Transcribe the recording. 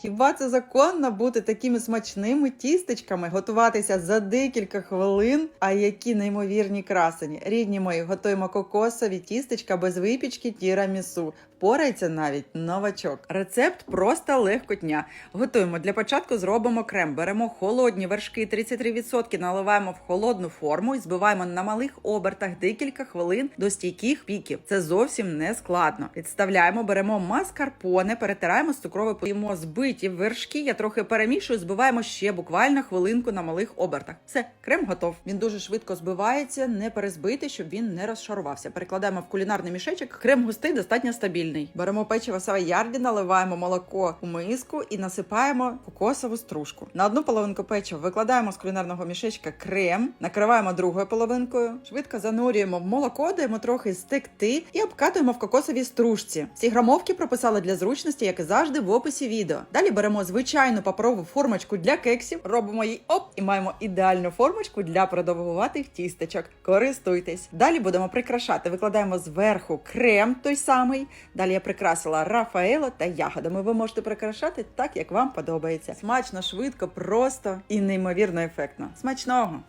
Хіба це законно бути такими смачними тістечками, готуватися за декілька хвилин? А які неймовірні красені. Рідні мої, готуємо кокосові тістечка без випічки тірамісу. Порається навіть новачок. Рецепт просто легкотня. Готуємо для початку. Зробимо крем. Беремо холодні вершки 33%, наливаємо в холодну форму і збиваємо на малих обертах декілька хвилин до стійких піків. Це зовсім не складно. Підставляємо, беремо маскарпоне, перетираємо з цукровою поїмо збиті вершки. Я трохи перемішую, збиваємо ще буквально хвилинку на малих обертах. Все, крем готов. Він дуже швидко збивається, не перезбити, щоб він не розшарувався. Перекладаємо в кулінарний мішечок. Крем густий, достатньо стабільний. Беремо печиво савоярді, наливаємо молоко у миску і насипаємо кокосову стружку. На одну половинку печива викладаємо з кулінарного мішечка крем, накриваємо другою половинкою, швидко занурюємо в молоко, даємо трохи стекти і обкатуємо в кокосовій стружці. Ці грамовки прописали для зручності, як і завжди, в описі відео. Далі беремо звичайну паперову формочку для кексів, робимо її оп і маємо ідеальну формочку для продовгуватих тістечок. Користуйтесь. Далі будемо прикрашати. Викладаємо зверху крем той самий. Далі я прикрасила Рафаело та ягодами. Ви можете прикрашати так, як вам подобається. Смачно, швидко, просто і неймовірно ефектно. Смачного!